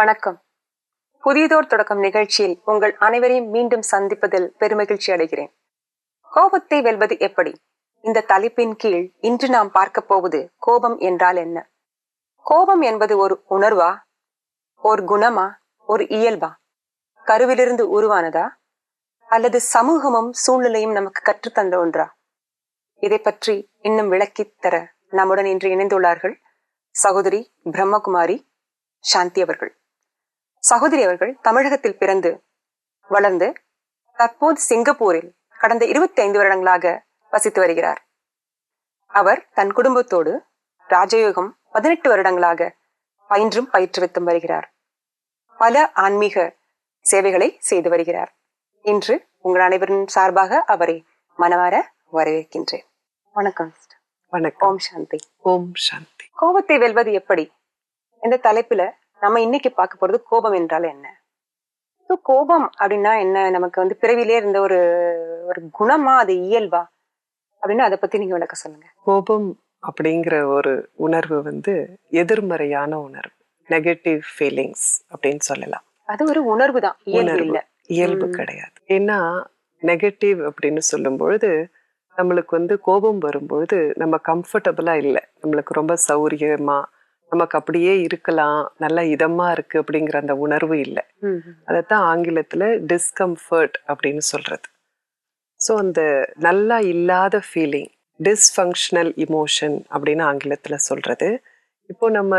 வணக்கம். புதியதோர் தொடக்கம் நிகழ்ச்சியில் உங்கள் அனைவரையும் மீண்டும் சந்திப்பதில் பெருமகிழ்ச்சி அடைகிறேன். கோபத்தை வெல்வது எப்படி? இந்த தலைப்பின் கீழ் இன்று நாம் பார்க்க போவது கோபம் என்றால் என்ன? கோபம் என்பது ஒரு உணர்வா? ஒரு குணமா? ஒரு இயல்பா? கருவிலிருந்து உருவானதா? அல்லது சமூகமும் சூழ்நிலையும் நமக்கு கற்றுத்தந்த ஒன்றா? இதை பற்றி இன்னும் விளக்கித் தர நம்முடன் இன்று இணைந்துள்ளார்கள் சகோதரி பிரம்மகுமாரி சாந்தி அவர்கள். சகோதரி அவர்கள் தமிழகத்தில் பிறந்து வளர்ந்து தற்போது சிங்கப்பூரில் கடந்த இருபத்தி ஐந்து வருடங்களாக வசித்து வருகிறார். அவர் தன் குடும்பத்தோடு ராஜயோகம் பதினெட்டு வருடங்களாக பயின்றும் பயிற்றுவித்தும் வருகிறார். பல ஆன்மீக சேவைகளை செய்து வருகிறார். இன்று உங்கள் அனைவரின் சார்பாக அவரை மனமாற வரவேற்கின்றேன். வணக்கம். வணக்கம். ஓம் சாந்தி. ஓம் சாந்தி. கோபத்தை வெல்வது எப்படி? இந்த தலைப்புல நம்ம இன்னைக்கு பார்க்க போறது கோபம் என்றால் என்ன? So, கோபம் அப்படின்னா என்ன? நமக்கு வந்து பிறவிலே இருந்த ஒரு ஒரு குணமா அது இயல்பா? அப்படின்னு அதை பத்தி நீங்க விளக்க சொல்லுங்க. கோபம் அப்படிங்கிற ஒரு உணர்வு வந்து எதிர்மறையான உணர்வு. நெகட்டிவ் ஃபீலிங்ஸ் அப்படின்னு சொல்லலாம். அது ஒரு உணர்வு தான். இயல்பு. கிடையாது. ஏன்னா நெகட்டிவ் அப்படின்னு சொல்லும் பொழுது நம்மளுக்கு வந்து கோபம் வரும்பொழுது நம்ம கம்ஃபர்டபுளா இல்லை. நம்மளுக்கு ரொம்ப சௌரியமா நமக்கு அப்படியே இருக்கலாம் நல்லா இதமா இருக்கு அப்படிங்கிற அந்த உணர்வு இல்லை. அதைத்தான் ஆங்கிலத்துல டிஸ்கம்ஃபர்ட் அப்படின்னு சொல்றது. ஸோ அந்த நல்லா இல்லாத ஃபீலிங் டிஸ்ஃபங்க்ஷனல் இமோஷன் அப்படின்னு ஆங்கிலத்துல சொல்றது. இப்போ நம்ம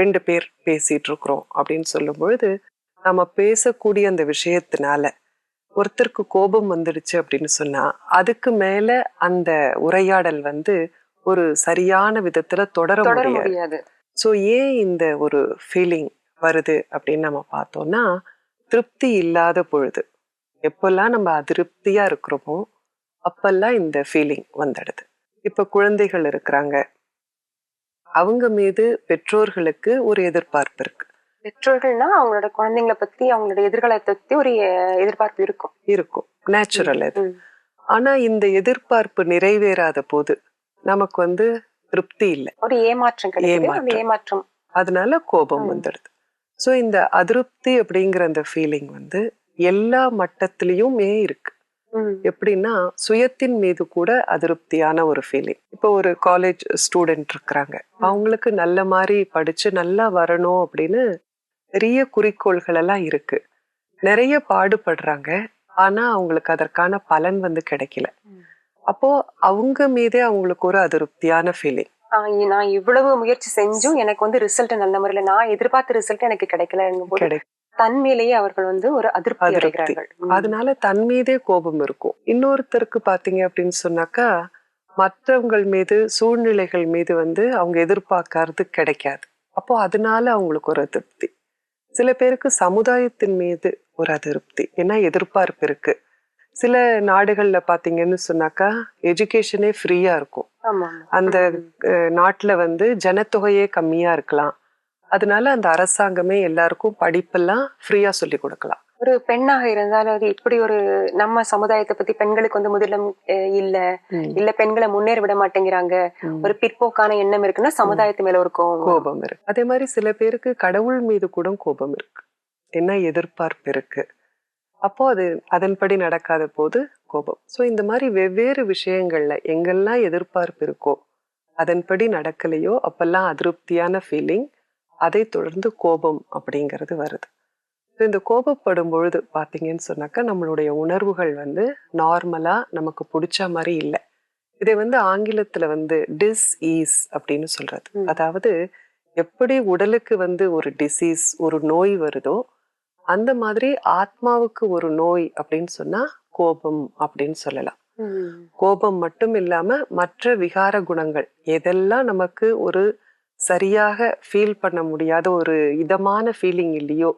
ரெண்டு பேர் பேசிட்டு இருக்கிறோம் அப்படின்னு சொல்லும் பொழுது நம்ம பேசக்கூடிய அந்த விஷயத்தினால ஒருத்தருக்கு கோபம் வந்துடுச்சு அப்படின்னு சொன்னா அதுக்கு மேல அந்த உரையாடல் வந்து ஒரு சரியான விதத்துல தொடர முடியாது. ஸோ ஏன் இந்த ஒரு ஃபீலிங் வருது அப்படின்னு நம்ம பார்த்தோம்னா திருப்தி இல்லாத பொழுது. எப்பெல்லாம் நம்ம அதிருப்தியா இருக்கிறோமோ அப்பெல்லாம் இந்த ஃபீலிங் வந்துடுது. இப்ப குழந்தைகள் இருக்கிறாங்க. அவங்க மீது பெற்றோர்களுக்கு ஒரு எதிர்பார்ப்பு இருக்கு. பெற்றோர்கள்னா அவங்களோட குழந்தைங்களை பத்தி அவங்களோட எதிர்காலத்தை பத்தி ஒரு எதிர்பார்ப்பு இருக்கும். இருக்கும். நேச்சுரல் அது. ம். ஆனா இந்த எதிர்பார்ப்பு நிறைவேறாத போது நமக்கு வந்து திருப்தி இல்லை ஒரு ஏமாற்றம் அந்த ஏமாற்றம். அதனால கோபம். வந்துடுது. ஸோ இந்த அதிருப்தி அப்படிங்கிற அந்த ஃபீலிங் வந்து எல்லா மட்டத்திலையுமே இருக்கு. எப்படின்னா சுயத்தின் மீது கூட அதிருப்தியான ஒரு ஃபீலிங் இப்போ ஒரு காலேஜ் ஸ்டூடெண்ட் இருக்கிறாங்க. அவங்களுக்கு நல்ல மாதிரி படிச்சு நல்லா வரணும் அப்படின்னு பெரிய குறிக்கோள்கள் எல்லாம் இருக்கு. நிறைய பாடுபடுறாங்க. ஆனா அவங்களுக்கு அதற்கான பலன் வந்து கிடைக்கல. அப்போ அவங்க மீதே அவங்களுக்கு ஒரு அதிருப்தியான ஃபீலிங் நான் இவ்வளவு முயற்சி செஞ்சும் எனக்கு வந்து ரிசல்ட் நல்ல முறையில நான் எதிர்பார்த்த ரிசல்ட் எனக்கு கிடைக்கும் தன் மேலேயே அவர்கள் வந்து ஒரு அதிருப்தி. அடைகிறார்கள். அதனால தன் மீதே கோபம் இருக்கும். இன்னொருத்தருக்கு பாத்தீங்க அப்படின்னு சொன்னாக்கா மற்றவங்கள் மீது சூழ்நிலைகள் மீது வந்து அவங்க எதிர்பார்க்கறது கிடைக்காது. அப்போ அதனால அவங்களுக்கு ஒரு அதிருப்தி. சில பேருக்கு சமுதாயத்தின் மீது ஒரு அதிருப்தி. ஏன்னா எதிர்பார்ப்பு இருக்கு. சில நாடுகள்ல பாத்தீங்கன்னு சொன்னாக்கா எஜுகேஷனே ஃப்ரீயா இருக்கும். அந்த நாட்டுல வந்து ஜனத்தொகையே கம்மியா இருக்கலாம். அதனால அந்த அரசாங்கமே எல்லாருக்கும் படிப்பெல்லாம் ஃப்ரீயா சொல்லி கொடுக்கலாம். ஒரு பெண்ணாக இருந்தாலும் அது இப்படி ஒரு நம்ம சமுதாயத்தை பத்தி பெண்களுக்கு வந்து முதலிடம் அஹ், இல்ல. இல்ல பெண்களை முன்னேற விட மாட்டேங்கிறாங்க. ஒரு பிற்போக்கான எண்ணம் இருக்குன்னா சமுதாயத்து மேல ஒரு கோபம் கோபம் இருக்கு. அதே மாதிரி சில பேருக்கு கடவுள் மீது கூட கோபம் இருக்கு. என்ன எதிர்பார்ப்பு இருக்கு? அப்போ அது அதன்படி நடக்காத போது கோபம். சோ இந்த மாதிரி வெவ்வேறு விஷயங்கள்ல எங்கெல்லாம் எதிர்பார்ப்பு இருக்கோ அதன்படி நடக்கலையோ அப்பெல்லாம் அதிருப்தியான ஃபீலிங் அதை தொடர்ந்து கோபம் அப்படிங்கிறது வருது. இந்த கோபப்படும் பொழுது பாத்தீங்கன்னு சொன்னாக்கா நம்மளுடைய உணர்வுகள் வந்து நார்மலா நமக்கு பிடிச்ச மாதிரி இல்லை. இதை வந்து ஆங்கிலத்துல வந்து டிஸ் ஈஸ் அப்படின்னு சொல்றது. அதாவது எப்படி உடலுக்கு வந்து ஒரு டிசீஸ் ஒரு நோய் வருதோ அந்த மாதிரி ஆத்மாவுக்கு ஒரு நோய் அப்படின்னு சொன்னா கோபம் அப்படின்னு சொல்லலாம். கோபம் மட்டும் இல்லாம மற்ற விகார குணங்கள் எதெல்லாம் நமக்கு ஒரு சரியாக ஃபீல் பண்ண முடியாத ஒரு இதமான ஃபீலிங் இல்லையோ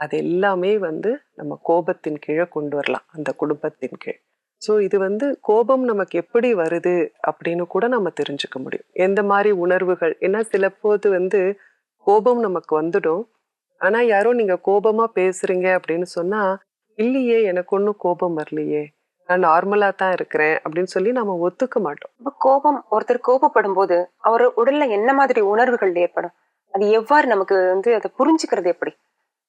அது எல்லாமே வந்து நம்ம கோபத்தின் கீழே கொண்டு வரலாம் அந்த குடும்பத்தின் கீழ். ஸோ இது வந்து கோபம் நமக்கு எப்படி வருது அப்படின்னு கூட நம்ம தெரிஞ்சுக்க முடியும். எந்த மாதிரி உணர்வுகள் ஏன்னா சில போது வந்து கோபம் நமக்கு வந்துடும். ஆனா யாரோ நீங்க கோபமா பேசுறீங்க அப்படின்னு சொன்னா இல்லையே எனக்கு ஒன்றும் கோபம் வரலையே. நான் நார்மலா தான் இருக்கிறேன். அப்படின்னு சொல்லி நம்ம ஒத்துக்க மாட்டோம். இப்ப கோபம் ஒருத்தர் கோபப்படும் போது அவர் உடல்ல என்ன மாதிரி உணர்வுகள் ஏற்படும்? அது எவ்வாறு நமக்கு வந்து அதை புரிஞ்சுக்கிறது எப்படி?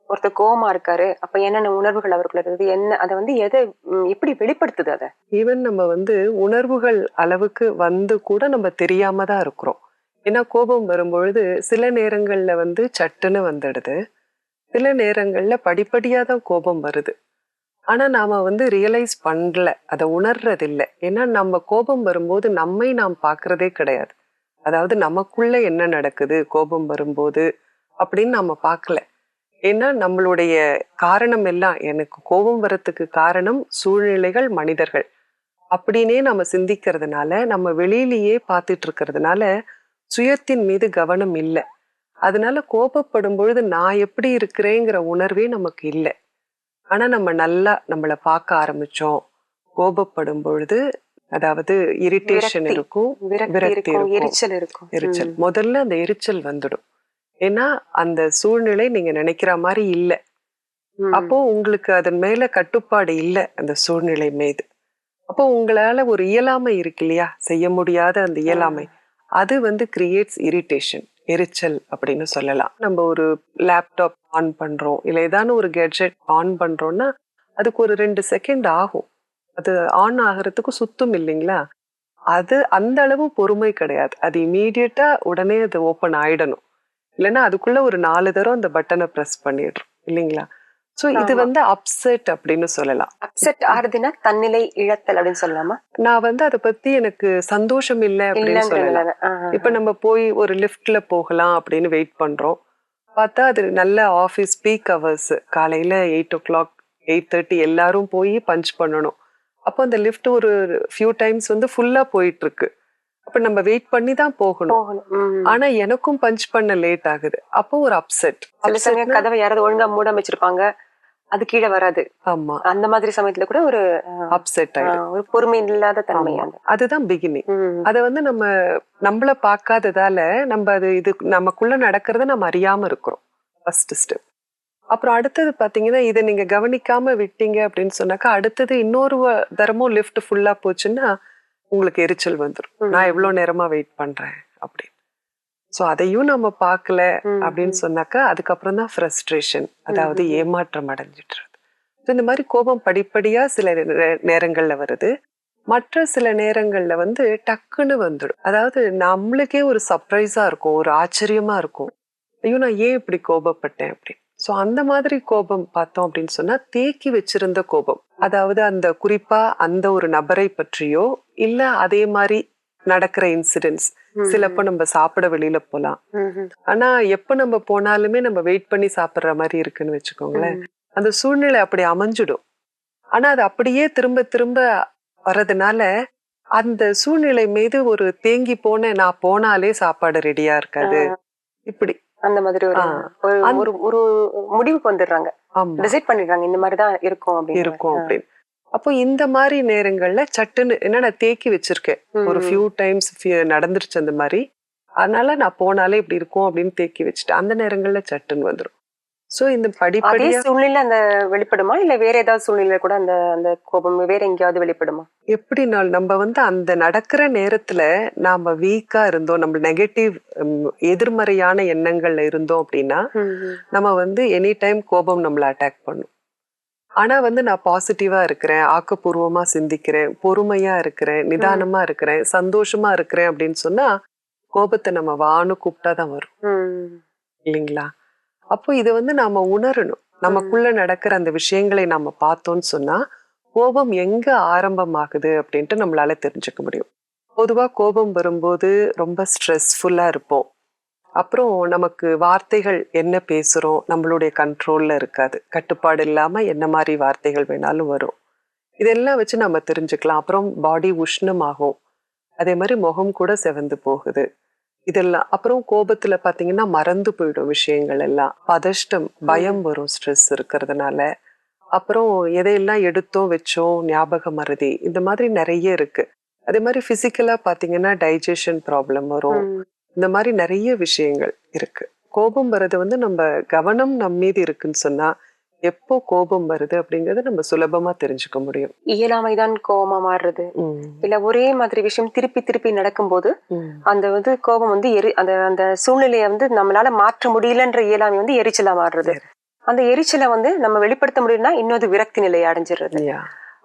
ஒருத்தர் கோவமா இருக்காரு அப்ப என்னென்ன உணர்வுகள் அவருக்குள்ள இருக்குது என்ன அதை வந்து எதை எப்படி வெளிப்படுத்துது அதை? ஈவன் நம்ம வந்து உணர்வுகள் அளவுக்கு வந்து கூட நம்ம தெரியாம தான் இருக்கிறோம். ஏன்னா கோபம் வரும்பொழுது சில நேரங்கள்ல வந்து சட்டுன்னு வந்துடுது. சில நேரங்கள்ல படிப்படியா தான் கோபம் வருது. ஆனா நாம வந்து ரியலைஸ் பண்ணல அதை உணர்றது ஏன்னா நம்ம கோபம் வரும்போது நம்மை நாம் பார்க்கறதே கிடையாது. அதாவது நமக்குள்ள என்ன நடக்குது கோபம் வரும்போது அப்படின்னு நம்ம பார்க்கல. ஏன்னா நம்மளுடைய காரணம் எல்லாம் எனக்கு கோபம் வரத்துக்கு காரணம் சூழ்நிலைகள் மனிதர்கள். அப்படின்னே நம்ம சிந்திக்கிறதுனால நம்ம வெளியிலேயே பார்த்துட்டு இருக்கிறதுனால சுயத்தின் மீது கவனம் இல்லை. அதனால கோபப்படும் பொழுது நான் எப்படி இருக்கிறேங்கிற உணர்வே நமக்கு இல்லை. ஆனா நம்ம நல்லா நம்மளை பார்க்க ஆரம்பிச்சோம். கோபப்படும் பொழுது அதாவது இரிட்டேஷன். இருக்கும் விரக்தி. எரிச்சல் இருக்கும். எரிச்சல். முதல்ல அந்த எரிச்சல் வந்துடும். ஏன்னா அந்த சூழ்நிலை நீங்க நினைக்கிற மாதிரி இல்ல. அப்போ உங்களுக்கு அதன் மேல கட்டுப்பாடு இல்ல அந்த சூழ்நிலை மீது. அப்போ உங்களால ஒரு இயலாமை இருக்கு இல்லையா? செய்ய முடியாத அந்த இயலாமை. அது வந்து கிரியேட்ஸ் இரிட்டேஷன் எரிச்சல் அப்படின்னு சொல்லலாம். நம்ம ஒரு லேப்டாப் ஆன் பண்றோம் இல்லை ஏதான ஒரு கெட்ஜெட் ஆன் பண்றோம்னா அதுக்கு ஒரு ரெண்டு செகண்ட் ஆகும். அது ஆன் ஆகிறதுக்கு சுத்தம் இல்லைங்களா? அது அந்த அளவு பொறுமை கிடையாது. அது இமீடியட்டா உடனே அது ஓப்பன் ஆயிடணும். இல்லைன்னா அதுக்குள்ள ஒரு நாலு தரம் அந்த பட்டனை ப்ரெஸ் பண்ணிடுறோம். இல்லைங்களா? சோ இது. வந்து அப்செட் அப்படின்னு சொல்லலாம். அப்செட் ஆறுதுன்னா தன்னிலை இழத்தல் அப்படின்னு சொல்லலாமா? நான் வந்து அதை பத்தி எனக்கு சந்தோஷம் இல்லை அப்படின்னு சொல்லலாம். இப்ப நம்ம போய் ஒரு லிஃப்ட்ல போகலாம் அப்படின்னு வெயிட் பண்றோம். பார்த்தா அது நல்ல ஆஃபீஸ் பீக் ஹவர்ஸ் காலையில eight o'clock eight thirty எல்லாரும் போய் பஞ்ச் பண்ணணும். அப்போ அந்த லிஃப்ட் ஒரு ஃபியூ டைம்ஸ் வந்து ஃபுல்லா போயிட்டு இருக்கு அப்ப நம்ம வெயிட் பண்ணி தான் போகணும். ஆனா எனக்கும் பஞ்ச் பண்ண லேட் ஆகுது. அப்போ ஒரு அப்செட் கதவை யாராவது ஒழுங்கா மூட வச்சிருப்பாங்க. அது கீழே வராது. ஆமா. அந்த மாதிரி சமயத்துல கூட ஒரு அப்செட் ஆயிடும். ஒரு பொறுமை இல்லாத தன்மை அதுதான் பிகினிங். அத வந்து நம்ம நம்மள பார்க்காததால நம்ம அது இது நமக்குள்ள நடக்கிறத நம்ம அறியாம இருக்கிறோம். ஃபர்ஸ்ட் ஸ்டெப் அப்புறம் அடுத்தது பாத்தீங்கன்னா இதை நீங்க கவனிக்காம விட்டீங்க அப்படின்னு சொன்னாக்கா அடுத்தது இன்னொரு தரமும் லிஃப்ட் ஃபுல்லா போச்சுன்னா உங்களுக்கு எரிச்சல் வந்துடும். நான் எவ்வளவு நேரமா வெயிட் பண்றேன் அப்படின்னு. சோ அதையும் நம்ம பார்க்கல. அப்படின்னு சொன்னாக்கா அதுக்கப்புறம் தான் ஃப்ரஸ்ட்ரேஷன் அதாவது. ஏமாற்றம் அடைஞ்சிட்டுறது So இந்த மாதிரி கோபம் படிப்படியா சில நேரங்கள்ல வருது. மற்ற சில நேரங்கள்ல வந்து டக்குன்னு வந்துடும். அதாவது நம்மளுக்கே ஒரு சர்ப்ரைஸா இருக்கும் ஒரு ஆச்சரியமா இருக்கும். ஐயோ நான் ஏன் இப்படி கோபப்பட்டேன் அப்படின்னு. ஸோ அந்த மாதிரி கோபம் பார்த்தோம் அப்படின்னு சொன்னா தேக்கி வச்சிருந்த கோபம். அதாவது அந்த குறிப்பா அந்த ஒரு நபரை பற்றியோ இல்ல அதே மாதிரி நடக்கிற இன்சிடென்ட்ஸ். சிலப்போ நம்ம சாப்பிட வெளியில போலாம். ஆனா எப்ப நம்ம போனாலுமே நம்ம வெயிட் பண்ணி சாப்பிடுற மாதிரி இருக்குன்னு வச்சுக்கோங்களேன். அந்த சூழ்நிலை அப்படி அமைஞ்சிடும். ஆனா அது அப்படியே திரும்ப திரும்ப வர்றதுனால அந்த சூழ்நிலை மீது ஒரு தேங்கி போன நான் போனாலே சாப்பாடு ரெடியா இருக்காது. இப்படி. அந்த மாதிரி ஒரு. ஒரு- முடிவுக்கு வந்துடுறாங்க. டிசைட் பண்ணிடுறாங்க இந்த மாதிரி தான் இருக்கும் அப்படின்னு. இருக்கும் அப்படின்னு. அப்போ இந்த மாதிரி நேரங்கள்ல சட்டுன்னு என்ன நான் தேக்கி வச்சிருக்கேன் ஒரு ஃபியூ டைம்ஸ் நடந்துருச்சு அந்த மாதிரி. அதனால நான் போனாலே இப்படி இருக்கும் அப்படின்னு தேக்கி வச்சுட்டேன் அந்த நேரங்கள்ல சட்டுன்னு வந்துரும். சோ இந்த அதே படிப்படியா சூழ்நிலை அந்த வெளிப்படுமா? இல்ல வேற ஏதாவது சூழ்நிலை கூட அந்த அந்த கோபம் வேற எங்கேயாவது வெளிப்படுமா? எப்படினாலும் நம்ம வந்து அந்த நடக்கிற நேரத்துல நாம வீக்கா இருந்தோம் நம்ம நெகட்டிவ் எதிர்மறையான எண்ணங்கள்ல இருந்தோம் அப்படின்னா நம்ம வந்து எனி டைம் கோபம் நம்மள அட்டாக் பண்ணும். ஆனா வந்து நான் பாசிட்டிவா இருக்கிறேன் ஆக்கப்பூர்வமா சிந்திக்கிறேன் பொறுமையா இருக்கிறேன் நிதானமா இருக்கிறேன் சந்தோஷமா இருக்கிறேன் அப்படின்னு சொன்னா கோபத்தை நம்ம வான்னு கூப்பிட்டாதான் வரும். ம். இல்லைங்களா? அப்போ இதை வந்து நாம உணரணும். நமக்குள்ள நடக்கிற அந்த விஷயங்களை நாம பார்த்தோம்னு சொன்னா கோபம் எங்க ஆரம்பமாகுது அப்படின்ட்டு நம்மளால தெரிஞ்சுக்க முடியும். பொதுவா கோபம் வரும்போது ரொம்ப ஸ்ட்ரெஸ்ஃபுல்லா இருப்போம். அப்புறம் நமக்கு வார்த்தைகள் என்ன பேசுறோம் நம்மளுடைய கண்ட்ரோல்ல இருக்காது. கட்டுப்பாடு இல்லாம என்ன மாதிரி வார்த்தைகள் வேணாலும் வரும். இதெல்லாம் வச்சு நம்ம தெரிஞ்சுக்கலாம். அப்புறம் பாடி உஷ்ணமாகும். அதே மாதிரி முகம் கூட செவந்து போகுது. இதெல்லாம் அப்புறம் கோபத்துல பாத்தீங்கன்னா மறந்து போயிடும் விஷயங்கள் எல்லாம். பதஷ்டம் பயம் வரும் ஸ்ட்ரெஸ் இருக்கிறதுனால. அப்புறம் எதையெல்லாம் எடுத்தோம் வச்சோம் ஞாபக மறதி இந்த மாதிரி நிறைய இருக்கு. அதே மாதிரி பிசிக்கலா பாத்தீங்கன்னா டைஜஷன் ப்ராப்ளம் வரும். இந்த மாதிரி நிறைய விஷயங்கள் இருக்கு. கோபம் வர்றது வந்து நம்ம கவனம் நம் மீது இருக்குன்னு சொன்னா எப்போ கோபம் வருது அப்படிங்கறத நம்ம சுலபமா தெரிஞ்சுக்க முடியும். இயலாமைதான் கோபமா மாறுறது. இல்ல ஒரே மாதிரி விஷயம் திருப்பி திருப்பி நடக்கும்போது அந்த வந்து கோபம் வந்து எரி அந்த அந்த சூழ்நிலையை வந்து நம்மளால மாற்ற முடியலன்ற இயலாமை வந்து எரிச்சலா மாறுறது. அந்த எரிச்சலை வந்து நம்ம வெளிப்படுத்த முடியும்னா இன்னொரு விரக்தி நிலையை அடைஞ்சிடுறது.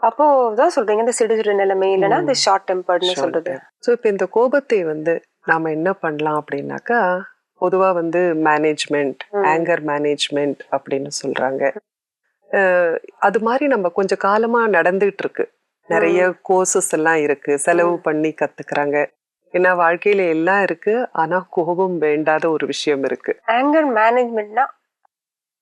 அப்போ தான் சொல்றீங்க இந்த சிடுசிடு நிலைமை இல்லைன்னா இந்த ஷார்ட் டெம்பர்ட்னு சொல்றது. ஸோ இப்போ இந்த கோபத்தை வந்து நாம என்ன பண்ணலாம் அப்படின்னாக்கா பொதுவா வந்து மேனேஜ்மெண்ட். ஆங்கர் மேனேஜ்மெண்ட் அப்படின்னு சொல்றாங்க. அஹ் அது மாதிரி நம்ம கொஞ்சம் காலமா நடந்துட்டு இருக்கு நிறைய கோர்சஸ் எல்லாம் இருக்கு. செலவு பண்ணி கத்துக்கிறாங்க. ஏன்னா வாழ்க்கையில எல்லாம் இருக்கு. ஆனா கோபம் வேண்டாத ஒரு விஷயம் இருக்கு. ஆங்கர் மேனேஜ்மெண்ட்னா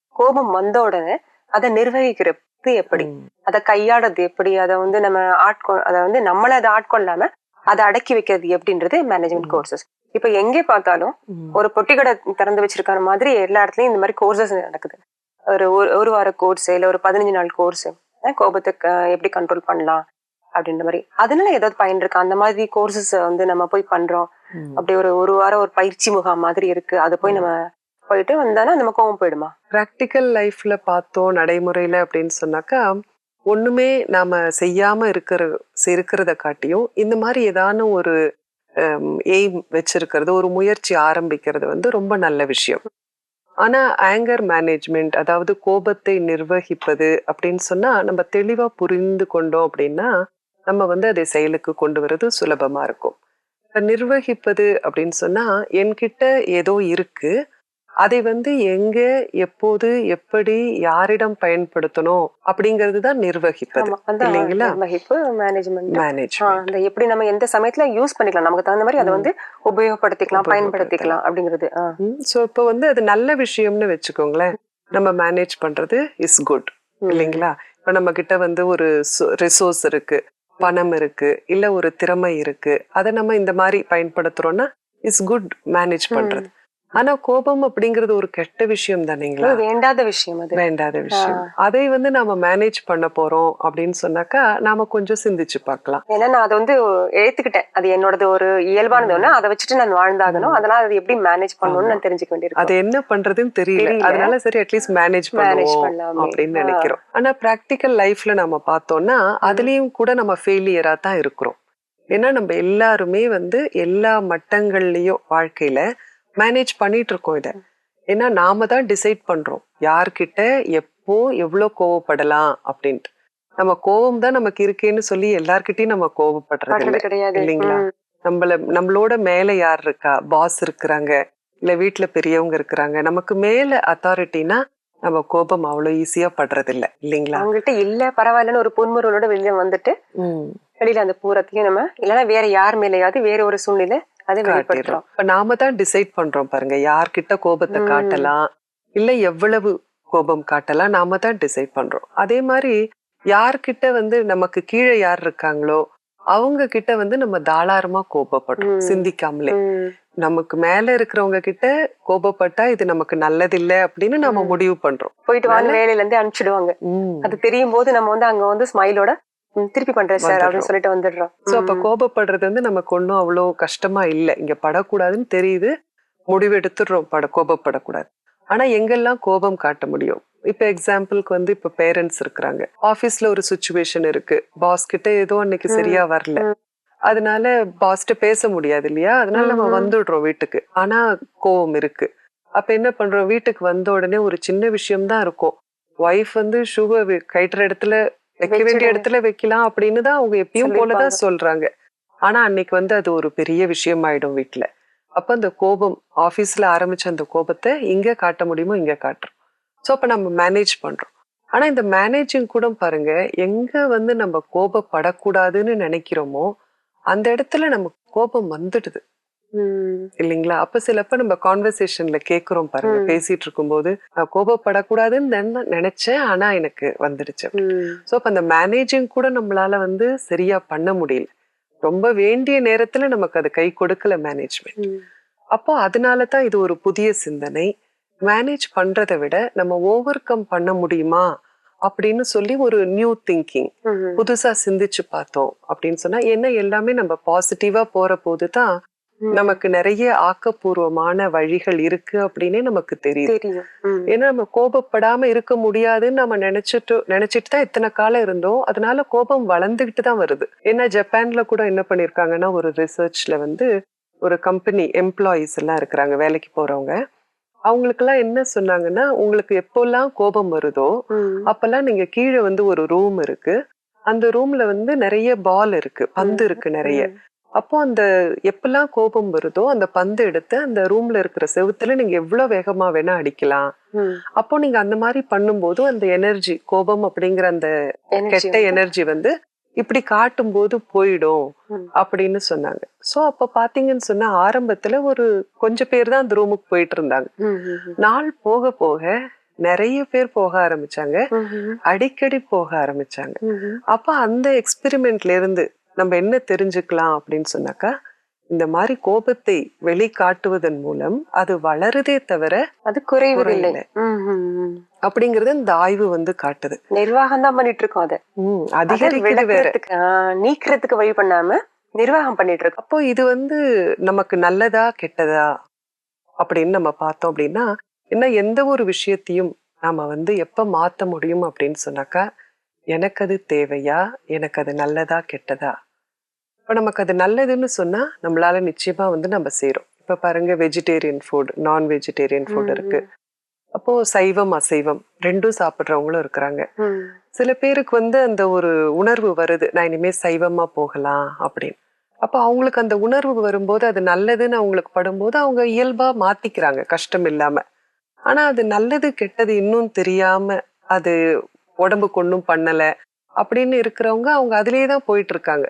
கோபம் வந்த உடனே அதை நிர்வகிக்கிறது எப்படி. அதை கையாடுறது எப்படி? அதை வந்து நம்ம ஆட்கொ அதை வந்து நம்மள அதை ஆட்கொள்ளாம அதை அடக்கி வைக்கிறது எப்படின்றது மேனேஜ்மெண்ட் கோர்சஸ் இப்ப எங்கே பார்த்தாலும். ஒரு பொட்டி கடை திறந்து வச்சிருக்கிற மாதிரி எல்லா இடத்துலயும் இந்த மாதிரி கோர்சஸ் நடக்குது. ஒரு ஒரு- வார கோர்ஸ் இல்ல ஒரு பதினஞ்சு நாள் கோர்ஸ் கோபத்தை எப்படி கண்ட்ரோல் பண்ணலாம் அப்படின்ற மாதிரி. அதனால ஏதாவது பயன் இருக்கா? அந்த மாதிரி கோர்சஸ் வந்து நம்ம போய் பண்றோம். அப்படி ஒரு ஒரு வாரம் ஒரு பயிற்சி முகாம் மாதிரி இருக்கு. அது போய் நம்ம போயிட்டு வந்தானா நம்ம கோவம் போயிடுமா? ப்ராக்டிக்கல் லைஃப்ல பார்த்தோம் நடைமுறையில அப்படின்னு சொன்னாக்கா ஒண்ணுமே நாம செய்யாம இருக்கிற இருக்கிறத காட்டியும் இந்த மாதிரி ஏதான ஒரு எய்ம் வச்சிருக்கிறது ஒரு முயற்சி ஆரம்பிக்கிறது வந்து ரொம்ப நல்ல விஷயம். ஆனா ஆங்கர் மேனேஜ்மெண்ட் அதாவது கோபத்தை நிர்வகிப்பது அப்படின்னு சொன்னா நம்ம தெளிவா புரிந்து கொண்டோம் அப்படின்னா நம்ம வந்து அதை செயலுக்கு கொண்டு வர்றது சுலபமா இருக்கும். நிர்வகிப்பது அப்படின்னு சொன்னா என்கிட்ட ஏதோ இருக்கு அதை வந்து எங்க எப்போது எப்படி யாரிடம் பயன்படுத்தணும் அப்படிங்கிறது தான் நிர்வகிப்பது இல்லைங்களா? நிர்வகிப்பு மேனேஜ்மெண்ட் அந்த எப்படி நம்ம எந்த சமயத்துல யூஸ் பண்ணிக்கலாம் நமக்கு தகுந்த மாதிரி அதை. வந்து உபயோகப்படுத்திக்கலாம். பயன்படுத்திக்கலாம் அப்படிங்கிறது. ஸோ இப்போ வந்து அது நல்ல விஷயம்னு வச்சுக்கோங்களேன் நம்ம மேனேஜ் பண்றது இஸ் குட். இல்லைங்களா இப்போ நம்ம கிட்ட வந்து ஒரு ரிசோர்ஸ் இருக்கு பணம் இருக்கு இல்ல ஒரு திறமை இருக்கு அதை நம்ம இந்த மாதிரி பயன்படுத்துறோம்னா இஸ் குட் மேனேஜ் பண்றது ஆனா கோபம் அப்படிங்கிறது ஒரு கெட்ட விஷயம் தானேங்களா? வேண்டாத விஷயம் அது. வேண்டாத விஷயம். அதை வந்து நாம மேனேஜ் பண்ண போறோம் அப்படின்னு சொன்னாக்கா நாம கொஞ்சம் சிந்திச்சு பார்க்கலாம். ஏன்னா நான் அதை வந்து ஏத்துக்கிட்டேன். அது என்னோடது ஒரு இயல்பானது ஒண்ணு. அதை வச்சுட்டு நான் வாழ்ந்தாகணும். அதனால அதை எப்படி மேனேஜ் பண்ணணும்னு நான் தெரிஞ்சுக்க வேண்டியிருக்கும். அது என்ன பண்றதுன்னு தெரியல. அதனால சரி அட்லீஸ்ட் மேனேஜ் பண்ணுவோம் பண்ணலாமே. அப்படின்னு. நினைக்கிறோம். ஆனா பிராக்டிக்கல் லைஃப்ல நம்ம பார்த்தோம்னா அதுலயும் கூட நம்ம ஃபெயிலியரா தான் இருக்கிறோம். ஏன்னா நம்ம எல்லாருமே வந்து எல்லா மட்டங்கள்லயும் வாழ்க்கையில மேனேஜ் பண்ணிட்டு இருக்கோம் இத. ஏன்னா நாம தான் டிசைட் பண்றோம். யார்கிட்ட எப்போ எவ்வளவு கோவப்படலாம் அப்படின்ட்டு. நம்ம கோவம் தான் நமக்கு இருக்கேன்னு சொல்லி எல்லார்கிட்டயும் நம்ம கோவப்படுறது கிடையாது. இல்லைங்களா? நம்மள நம்மளோட மேல யார் இருக்கா? பாஸ் இருக்கிறாங்க. இல்ல வீட்ல பெரியவங்க இருக்கிறாங்க. நமக்கு மேல அத்தாரிட்டினா நம்ம கோபம் அவ்வளவு ஈஸியா படுறது இல்ல. இல்லைங்களா? அவங்கள்ட்ட இல்ல பரவாயில்லன்னு ஒரு புன்முறுவலோட வெளியே வந்துட்டு வெளியில அந்த பூரத்தையும் நம்ம இல்லைன்னா வேற யார் மேலயாவது வேற ஒரு சூழ்நிலை அதை வெளிப்படுத்துறோம் இப்ப நாம தான் டிசைட் பண்றோம் பாருங்க யார்கிட்ட கோபத்தை. காட்டலாம் இல்ல எவ்வளவு கோபம் காட்டலாம் நாம தான் டிசைட் பண்றோம் அதே மாதிரி யார்கிட்ட வந்து நமக்கு கீழே யார் இருக்காங்களோ அவங்க கிட்ட வந்து நம்ம தாராளமா கோபப்படுறோம். சிந்திக்காமலே. நமக்கு மேல இருக்கிறவங்க கிட்ட கோபப்பட்டா இது நமக்கு நல்லதில்லை அப்படின்னு நம்ம ம். முடிவு பண்றோம் போயிட்டு வாங்க வேலையில இருந்து அனுப்பிச்சிடுவாங்க. அது தெரியும் போது நம்ம வந்து அங்க வந்து ஸ்மைலோட திருப்பி பண்றேன் சார் அப்படின்னு சொல்லிட்டு வந்துடுறோம். சோ அப்ப கோபப்படுறது வந்து நமக்கு ஒன்றும் அவ்வளோ கஷ்டமா இல்லை. இங்க படக்கூடாதுன்னு தெரியுது. முடிவு எடுத்துடுறோம். பட கோபப்படக்கூடாது. ஆனா எங்கெல்லாம் கோபம் காட்ட முடியும்? இப்ப எக்ஸாம்பிளுக்கு வந்து இப்ப பேரண்ட்ஸ் இருக்கிறாங்க. ஆபீஸ்ல ஒரு சுச்சுவேஷன் இருக்கு. பாஸ் கிட்ட ஏதோ அன்னைக்கு. சரியா வரல. அதனால பாஸ்ட்ட பேச முடியாது இல்லையா? அதனால நம்ம. வந்துடுறோம் வீட்டுக்கு. ஆனா கோவம் இருக்கு. அப்ப என்ன பண்றோம்? வீட்டுக்கு வந்த உடனே ஒரு சின்ன விஷயம் தான் இருக்கும். ஒய்ஃப் வந்து ஷூவை கட்டுற இடத்துல வைக்க வேண்டிய. இடத்துல வைக்கலாம் அப்படின்னு தான் அவங்க எப்பயும் போலதான். சொல்றாங்க ஆனா அன்னைக்கு வந்து அது ஒரு பெரிய விஷயம் ஆயிடும் வீட்டுல அப்ப அந்த கோபம் ஆபீஸ்ல ஆரம்பிச்ச அந்த கோபத்தை இங்க காட்ட முடியுமோ இங்க காட்டுறோம் சோ அப்ப நம்ம மேனேஜ் பண்றோம் ஆனா இந்த மேனேஜிங் கூட பாருங்க எங்க வந்து நம்ம கோபப்படக்கூடாதுன்னு நினைக்கிறோமோ அந்த இடத்துல நமக்கு கோபம் வந்துடுது. இல்லைங்களா அப்ப சிலப்ப நம்ம கான்வர்சேஷன்ல கேக்குறோம் பாருங்க. பேசிட்டு இருக்கும்போது நான் கோபப்படக்கூடாதுன்னு நினை- நினைச்சேன் ஆனா எனக்கு வந்துடுச்சு. ஸோ அப்போ அந்த மேனேஜிங் கூட நம்மளால வந்து சரியா பண்ண முடியல ரொம்ப வேண்டிய நேரத்துல நமக்கு அது கை கொடுக்கல மேனேஜ்மெண்ட். அப்போ அதனால தான் இது ஒரு புதிய சிந்தனை மேனேஜ் பண்றதை விட நம்ம ஓவர் கம் பண்ண முடியுமா அப்படின்னு சொல்லி ஒரு நியூ திங்கிங். புதுசா சிந்திச்சு பார்த்தோம் அப்படின்னு சொன்னா என்ன எல்லாமே நம்ம பாசிட்டிவா போற போது தான். நமக்கு நிறைய ஆக்கப்பூர்வமான வழிகள் இருக்கு அப்படின்னே நமக்கு தெரியுது. ஏன்னா நம்ம கோபப்படாம இருக்க முடியாதுன்னு நம்ம நினைச்சிட்டு நினைச்சிட்டு தான் இத்தனை காலம் இருந்தோம். அதனால கோபம் வளர்ந்துகிட்டு தான் வருது. ஏன்னா ஜப்பான்ல கூட என்ன பண்ணிருக்காங்கன்னா ஒரு ரிசர்ச்ல வந்து ஒரு கம்பெனி எம்ப்ளாயீஸ் எல்லாம் இருக்கிறாங்க வேலைக்கு போறவங்க. அவங்களுக்கெல்லாம் என்ன சொன்னாங்கன்னா உங்களுக்கு எப்போல்லாம் கோபம் வருதோ. அப்பெல்லாம் நீங்க கீழே வந்து ஒரு ரூம் இருக்கு. அந்த ரூம்ல வந்து நிறைய பால் இருக்கு பந்து இருக்கு நிறைய. அப்போ அந்த எப்பெல்லாம் கோபம் வருதோ அந்த பந்து எடுத்து அந்த ரூம்ல இருக்கிற செவுத்துல நீங்க எவ்வளவு வேகமா வேணா அடிக்கலாம். அப்போ நீங்க அந்த மாதிரி பண்ணும்போது அந்த எனர்ஜி கோபம் அப்படிங்கிற அந்த கெட்ட எனர்ஜி வந்து இப்படி காட்டும் போது போயிடும். அப்படின்னு சொன்னாங்க சோ அப்ப பாத்தீங்கன்னு சொன்னா ஆரம்பத்துல ஒரு கொஞ்சம் பேர் தான் அந்த ரூமுக்கு போயிட்டு இருந்தாங்க. நாள் போக போக நிறைய பேர் போக ஆரம்பிச்சாங்க அடிக்கடி போக ஆரம்பிச்சாங்க. அப்ப அந்த எக்ஸ்பெரிமெண்ட்ல இருந்து நம்ம என்ன தெரிஞ்சுக்கலாம் அப்படின்னு சொன்னாக்கா இந்த மாதிரி கோபத்தை வெளிக்காட்டுவதன் மூலம் அது வளருதே தவிர அது குறைவதில்லை. அப்படிங்கறது இந்த ஆய்வு வந்து காட்டுது. நிர்வாகம் தான் பண்ணிட்டு இருக்கோம் அதை. ம், அதை அதிகரிக்குது வேற. நீக்கிறதுக்கு வழி பண்ணாம நிர்வாகம் பண்ணிட்டு இருக்கோம் அப்போ இது வந்து நமக்கு நல்லதா கெட்டதா அப்படின்னு நம்ம பார்த்தோம் அப்படின்னா என்ன எந்த ஒரு விஷயத்தையும் நாம வந்து எப்ப மாத்த முடியும் அப்படின்னு சொன்னாக்கா எனக்கு அது தேவையா எனக்கு அது நல்லதா கெட்டதா இப்ப நமக்கு அது நல்லதுன்னு சொன்னா நம்மளால நிச்சயமா வந்து நம்ம செய்றோம் இப்ப பாருங்க vegetarian food non vegetarian food இருக்கு. அப்போ சைவம் அசைவம் ரெண்டும் சாப்பிடுறவங்களும் இருக்கிறாங்க. சில பேருக்கு வந்து அந்த ஒரு உணர்வு வருது நான் இனிமே சைவமா போகலாம் அப்படின்னு. அப்ப அவங்களுக்கு அந்த உணர்வு வரும்போது அது நல்லதுன்னு அவங்களுக்கு படும்போது அவங்க இயல்பா மாத்திக்கிறாங்க கஷ்டம் இல்லாம. ஆனா அது நல்லது கெட்டது இன்னும் தெரியாம அது உடம்புக்கு ஒன்றும் பண்ணல அப்படின்னு இருக்கிறவங்க அவங்க அதிலேயே தான் போயிட்டு இருக்காங்க.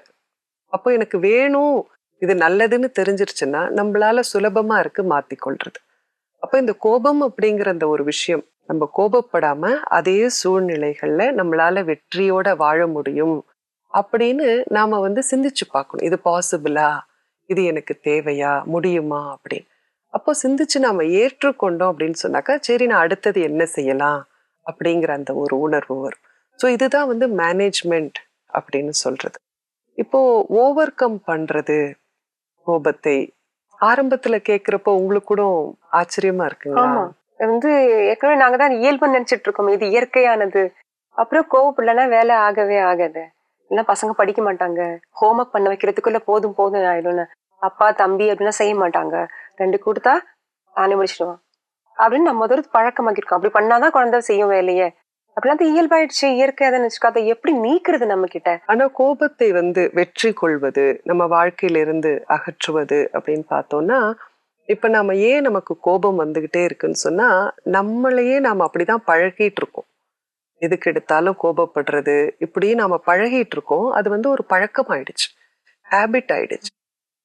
அப்போ எனக்கு வேணும் இது நல்லதுன்னு தெரிஞ்சிருச்சுன்னா நம்மளால சுலபமா இருக்கு மாத்திக்கொள்றது. அப்ப இந்த கோபம் அப்படிங்கிற அந்த ஒரு விஷயம் நம்ம கோபப்படாம அதே சூழ்நிலைகள்ல நம்மளால வெற்றியோட வாழ முடியும் அப்படின்னு நாம வந்து சிந்திச்சு பார்க்கணும். இது பாசிபிளா இது எனக்கு தேவையா? முடியுமா? அப்படின்னு. அப்போ சிந்திச்சு நாம ஏற்றுக்கொண்டோம் அப்படின்னு சொன்னாக்கா சரி நான் அடுத்தது என்ன செய்யலாம்? அப்படிங்கிற அந்த ஒரு உணர்வு வரும். ஸோ இதுதான் வந்து மேனேஜ்மெண்ட் அப்படின்னு சொல்றது. இப்போ ஓவர் கம் பண்றது கோபத்தை ஆரம்பத்துல கேக்குறப்போ உங்களுக்கு கூட ஆச்சரியமா இருக்கு ஆமா. வந்து ஏற்கனவே நாங்க தான் இயல்பு நினைச்சிட்டு இருக்கோம். இது இயற்கையானது. அப்புறம் கோவப்படலன்னா வேலை ஆகவே ஆகாது. இல்லைன்னா பசங்க படிக்க மாட்டாங்க. ஹோம்ஒர்க் பண்ண வைக்கிறதுக்குள்ள போதும் போதும் ஆயிடும்னு. அப்பா தம்பி அப்படின்னா செய்ய மாட்டாங்க. ரெண்டு கொடுத்தா தானே முடிச்சிடுவான். அப்படின்னு நம்ம ஒரு பழக்கமாக்கிருக்கோம் அப்படி பண்ணாதான் குழந்தை செய்யும் வேலையே. அப்படிலாம் அது இயல்பாயிடுச்சு. இயற்கை அதை நினைச்சுக்கோ. அதை எப்படி நீக்குறது நம்ம கிட்ட ஆனா கோபத்தை வந்து வெற்றி கொள்வது நம்ம வாழ்க்கையில இருந்து அகற்றுவது அப்படின்னு பார்த்தோம்னா இப்ப நாம ஏன் நமக்கு கோபம் வந்துகிட்டே இருக்குன்னு சொன்னா நம்மளையே நாம அப்படிதான் பழகிட்டு இருக்கோம் எதுக்கு எடுத்தாலும் கோபப்படுறது இப்படி நாம பழகிட்டு இருக்கோம் அது வந்து ஒரு பழக்கம் ஆயிடுச்சு ஹேபிட் ஆயிடுச்சு.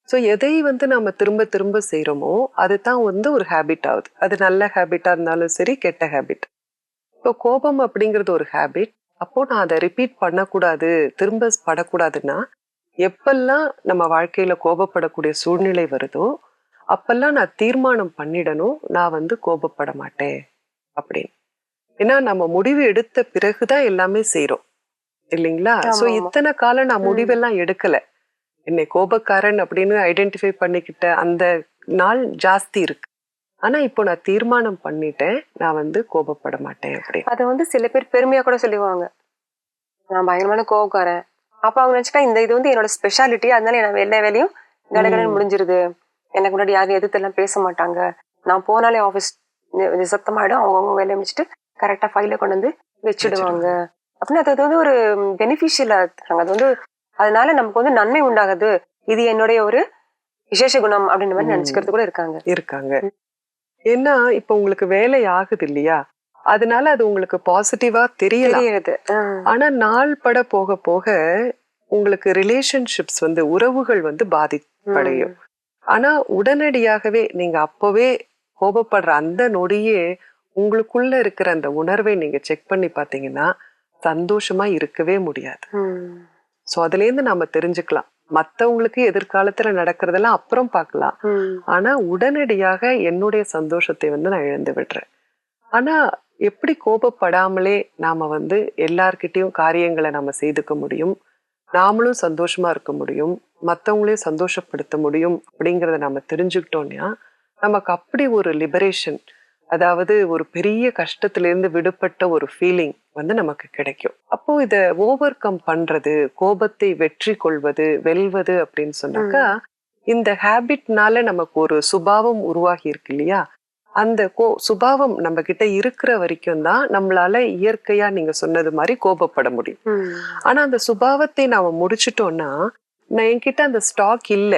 ஸோ எதை வந்து நாம திரும்ப திரும்ப செய்றோமோ அதுதான் வந்து ஒரு ஹேபிட் ஆகுது. அது நல்ல ஹேபிட்டா இருந்தாலும் சரி கெட்ட ஹேபிட் இப்போ கோபம் அப்படிங்கிறது ஒரு ஹேபிட் அப்போ நான் அதை ரிப்பீட் பண்ணக்கூடாது திரும்ப படக்கூடாதுன்னா எப்பெல்லாம் நம்ம வாழ்க்கையில கோபப்படக்கூடிய சூழ்நிலை வருதோ அப்பெல்லாம் நான் தீர்மானம் பண்ணிடணும் நான் வந்து கோபப்பட மாட்டேன் அப்படின்னு. ஏன்னா நம்ம முடிவு எடுத்த பிறகுதான் எல்லாமே செய்றோம். இல்லைங்களா? சோ. இத்தனை காலம் நான். முடிவெல்லாம் எடுக்கல. என்னை கோபக்காரன் அப்படின்னு ஐடென்டிஃபை பண்ணிக்கிட்ட அந்த நாள் ஜாஸ்தி இருக்கு. ஆனா இப்போ நான் தீர்மானம் பண்ணிட்டேன். நான் வந்து கோபப்பட மாட்டேன் அப்படின்னு அதை வந்து சில பேர் பெருமையா கூட சொல்லுவாங்க நான் பயங்கரமான கோவக்காரன். அப்ப அவங்க நினைச்சுட்டா இந்த இது வந்து என்னோட ஸ்பெஷாலிட்டி அதனால நான் எல்லா வேலையும் கடகடன். முடிஞ்சிருது. எனக்கு முன்னாடி யாரும் எதிர்த்து எல்லாம் பேச மாட்டாங்க. நான் போனாலே ஆபீஸ் நிசப்தமாயிடும். அவங்கவுங்க வேலையை முடிச்சுட்டு கரெக்டா ஃபைல கொண்டு வந்து வச்சிடுவாங்க. அப்படின்னு அது வந்து ஒரு பெனிஃபிஷியலா இருக்காங்க. அது வந்து அதனால நமக்கு வந்து நன்மை உண்டாகுது. இது என்னுடைய ஒரு விசேஷ குணம் அப்படின்ற மாதிரி. நினைச்சுக்கிறது கூட இருக்காங்க. இருக்காங்க. ஏன்னா இப்ப உங்களுக்கு வேலை ஆகுது இல்லையா? அதனால அது உங்களுக்கு பாசிட்டிவா ஆஹ். ஆனா நாள் பட போக போக உங்களுக்கு ரிலேஷன்ஷிப்ஸ் வந்து உறவுகள் வந்து பாதிப்படையும். ஆனா உடனடியாகவே நீங்க அப்பவே கோபப்படுற அந்த நொடியே உங்களுக்குள்ள இருக்கிற அந்த உணர்வை நீங்க செக் பண்ணி பாத்தீங்கன்னா சந்தோஷமா இருக்கவே முடியாது. சோ அதுல இருந்து நாம தெரிஞ்சுக்கலாம். மத்தவங்களுக்கு எதிர்காலத்துல நடக்கிறதெல்லாம் அப்புறம் பார்க்கலாம். ஆனா உடனடியாக என்னுடைய சந்தோஷத்தை வந்து நான் இழந்து விடுறேன். ஆனா எப்படி கோபப்படாமலே நாம வந்து எல்லார்கிட்டயும் காரியங்களை நம்ம செய்துக்க முடியும்? நாமளும் சந்தோஷமா இருக்க முடியும். மத்தவங்களையும் சந்தோஷப்படுத்த முடியும் அப்படிங்கறத நம்ம தெரிஞ்சுக்கிட்டோம்னா நமக்கு அப்படி ஒரு லிபரேஷன் அதாவது ஒரு பெரிய கஷ்டத்துல இருந்து விடுபட்ட ஒரு ஃபீலிங் வந்து நமக்கு கிடைக்கும். அப்போ இத ஓவர் கம் பண்றது கோபத்தை வெற்றி கொள்வது வெல்வது அப்படின்னு சொன்னாக்கா இந்த ஹேபிட்னால நமக்கு ஒரு சுபாவம் உருவாகி இருக்கு இல்லையா? அந்த கோ சுபாவம் நம்ம கிட்ட இருக்கிற வரைக்கும் தான் நம்மளால இயற்கையா நீங்க சொன்னது மாதிரி கோபப்பட முடியும். ஆனா அந்த சுபாவத்தை நாம முடிச்சிட்டோம்னா நான் என்கிட்ட அந்த ஸ்டாக் இல்ல.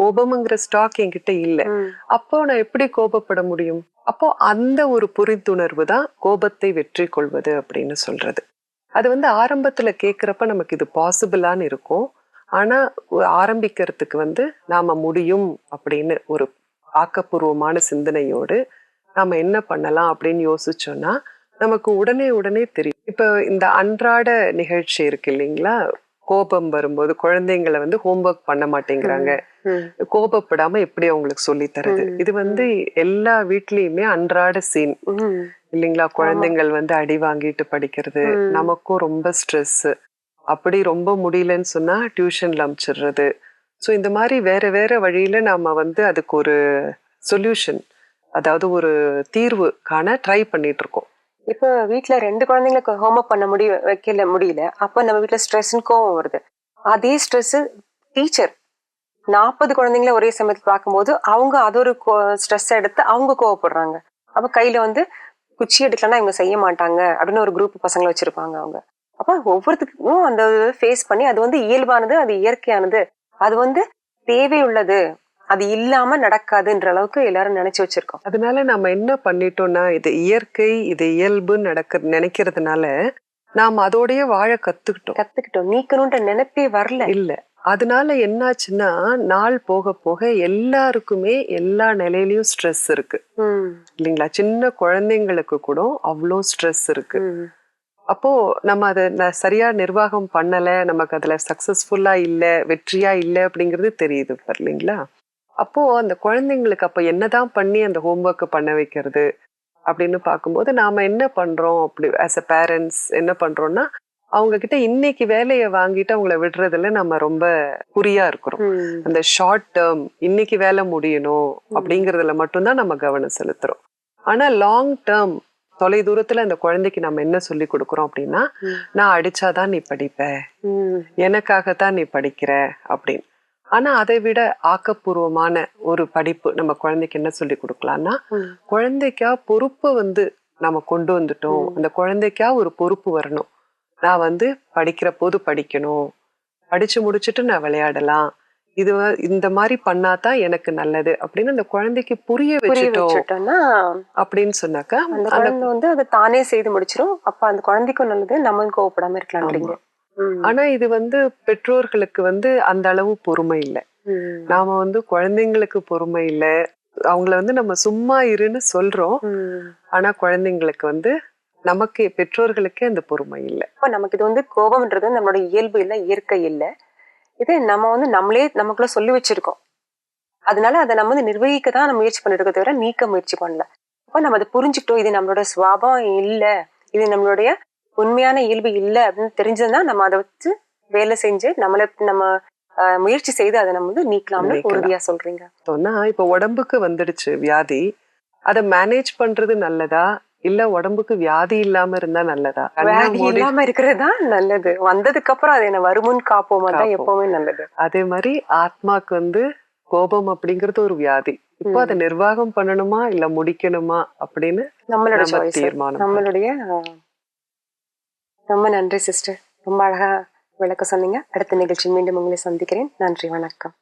கோபம்ங்கிற ஸ்டாக் என்கிட்ட இல்ல. அப்போ நான் எப்படி கோபப்பட முடியும்? அப்போ அந்த ஒரு புரிந்துணர்வு தான் கோபத்தை வெற்றி கொள்வது அப்படின்னு சொல்றது. அது வந்து ஆரம்பத்துல கேக்குறப்ப நமக்கு இது பாசிபிளான்னு இருக்கும். ஆனா ஆரம்பிக்கிறதுக்கு வந்து நாம முடியும் அப்படின்னு ஒரு ஆக்கப்பூர்வமான சிந்தனையோடு நாம என்ன பண்ணலாம் அப்படின்னு யோசிச்சோம்னா நமக்கு உடனே உடனே தெரியும். இப்ப இந்த அன்றாட நிகழ்ச்சி இருக்கு இல்லைங்களா? கோபம் வரும்போது குழந்தைங்களை வந்து ஹோம்ஒர்க் பண்ண மாட்டேங்கிறாங்க. கோபப்படாம எப்படி அவங்களுக்கு சொல்லி தரது. இது வந்து எல்லா வீட்லயுமே அன்றாட சீன். இல்லைங்களா? குழந்தைங்கள் வந்து அடி வாங்கிட்டு படிக்கிறது. நமக்கும் ரொம்ப ஸ்ட்ரெஸ் அப்படி ரொம்ப முடியலன்னு சொன்னா டியூஷன்ல அனுப்பிச்சிடுறது ஸோ இந்த மாதிரி வேற வேற வழியில நாம வந்து அதுக்கு ஒரு சொல்யூஷன் அதாவது ஒரு தீர்வு காண ட்ரை பண்ணிட்டு இருக்கோம். இப்போ வீட்ல ரெண்டு குழந்தைங்களுக்கு ஹோம்ஒர்க் பண்ண முடிய வைக்கல முடியல. அப்ப நம்ம வீட்ல ஸ்ட்ரெஸ்னு கோவம் வருது. அதே ஸ்ட்ரெஸ் டீச்சர் நாற்பது குழந்தைங்கள ஒரே சமயத்துல பார்க்கும்போது அவங்க அது ஒரு ஸ்ட்ரெஸ் எடுத்து அவங்க கோவப்படுறாங்க. அப்ப கையில வந்து குச்சி எடுக்கலன்னா இவங்க செய்ய மாட்டாங்க அப்படின்னு ஒரு குரூப் பசங்களை வச்சிருப்பாங்க அவங்க. அப்ப ஒவ்வொருத்துக்கும் அந்த ஃபேஸ் பண்ணி அது வந்து இயல்பானது அது இயற்கையானது. அது வந்து தேவையுள்ளது. அது இல்லாம நடக்காதுன்ற அளவுக்கு எல்லாரும் நினைச்சு வச்சிருக்கோம். அதனால நம்ம என்ன பண்ணிட்டோம்னா இது இயற்கை இது இயல்புன்னு நடக்க நினைக்கிறதுனால நாம் அதோடயே வாழ கத்துக்கிட்டோம். கத்துக்கிட்டோம். நீக்கணும்ன்ற நினைப்பே வரல. இல்ல. அதனால என்னாச்சுன்னா நாள் போக போக எல்லாருக்குமே எல்லா நிலையிலயும் ஸ்ட்ரெஸ் இருக்கு. ம், இல்லைங்களா? சின்ன குழந்தைங்களுக்கு கூட அவ்வளோ ஸ்ட்ரெஸ் இருக்கு. அப்போ நம்ம அதை சரியா நிர்வாகம் பண்ணல நமக்கு அதுல சக்சஸ்ஃபுல்லா இல்ல வெற்றியா இல்ல அப்படிங்கிறது தெரியுது இல்லைங்களா? அப்போ அந்த குழந்தைங்களுக்கு அப்ப என்னதான் பண்ணி அந்த ஹோம்ஒர்க் பண்ண வைக்கிறது அப்படின்னு பார்க்கும்போது நாம என்ன பண்றோம்? அப்படி ஆஸ் அ பேரண்ட்ஸ் என்ன பண்றோம்னா அவங்க கிட்ட இன்னைக்கு வேலையை வாங்கிட்டு அவங்கள விடுறதுல நம்ம ரொம்ப குறியா இருக்கிறோம். அந்த ஷார்ட் டேர்ம் இன்னைக்கு வேலை முடியணும் அப்படிங்கறதுல மட்டும்தான் நம்ம கவனம் செலுத்துறோம். ஆனா லாங் டேர்ம் தொலை தூரத்துல அந்த குழந்தைக்கு நம்ம என்ன சொல்லி கொடுக்குறோம் அப்படின்னா. நான் அடிச்சாதான் நீ படிப்ப. எனக்காகத்தான் நீ படிக்கிற அப்படின்னு. ஆனா அதை விட ஆக்கப்பூர்வமான ஒரு படிப்பு நம்ம குழந்தைக்கு என்ன சொல்லி கொடுக்கலாம்னா. குழந்தைக்கா பொறுப்பை வந்து நம்ம கொண்டு வந்துட்டோம். அந்த குழந்தைக்கா ஒரு பொறுப்பு வரணும். நான் வந்து படிக்கிற போது படிக்கணும். படிச்சு முடிச்சுட்டு நான் விளையாடலாம். இது இந்த மாதிரி பண்ணாதான் எனக்கு நல்லது. அப்படின்னு அந்த குழந்தைக்கு புரிய புரிய வச்சுட்டோம். வச்சுட்டோம்னா அப்படின்னு சொன்னாக்கா அந்த அந்த குழந்தை வந்து அதை தானே செய்து முடிச்சிரும். அப்ப அந்த குழந்தைக்கும் நல்லது நம்மளும் கோவப்படாம இருக்கலாம்ன்றீங்க. ஆனா இது வந்து பெற்றோர்களுக்கு வந்து அந்த அளவு பொறுமை இல்லை. நாம வந்து குழந்தைங்களுக்கு பொறுமை இல்ல. அவங்கள வந்து நம்ம சும்மா இருன்னு சொல்றோம். ஆனா குழந்தைங்களுக்கு வந்து நமக்கு பெற்றோர்களுக்கே அந்த பொறுமை இல்ல. நமக்கு இது வந்து கோபம்ன்றது நம்மளோட இயல்பு இல்ல இயற்கை இல்ல. இது நம்ம வந்து நம்மளே நமக்குள்ள சொல்லி வச்சிருக்கோம். அதனால அதை நம்ம வந்து நிர்வகிக்க தான் நம்ம முயற்சி பண்ணிட்டு இருக்கோம் தவிர நீக்க முயற்சி பண்ணல. அப்ப நம்ம அதை புரிஞ்சுக்கிட்டோம் இது நம்மளோட சுவாபம் இல்ல இது நம்மளுடைய உண்மையான இயல்பு இல்ல அப்படின்னு தெரிஞ்சதுன்னா நம்ம அதை வச்சு வேலை செஞ்சு நம்மள நம்ம முயற்சி செய்து அதை நம்ம வந்து நீக்கலாம்னு நீக்கலாம். உறுதியா சொல்றீங்க. சொன்னா இப்ப உடம்புக்கு வந்துடுச்சு வியாதி. அதை மேனேஜ் பண்றது நல்லதா? இல்ல உடம்புக்கு வியாதி இல்லாம இருந்தா நல்லதா? வியாதி இல்லாம இருக்கிறது நல்லது. வந்ததுக்கு அப்புறம் அதை என்ன வருமுன் காப்போமா. தான். எப்பவுமே நல்லது. அதே மாதிரி ஆத்மாக்கு வந்து கோபம் அப்படிங்கிறது ஒரு வியாதி. இப்போ அதை நிர்வாகம் பண்ணணுமா? இல்ல முடிக்கணுமா? அப்படின்னு நம்மளோட தீர்மானம் நம்மளுடைய ரொம்ப நன்றி சிஸ்டர் ரொம்ப அழகா விளக்க சொன்னீங்க. அடுத்த நிகழ்ச்சி மீண்டும் உங்களை சந்திக்கிறேன். நன்றி வணக்கம்.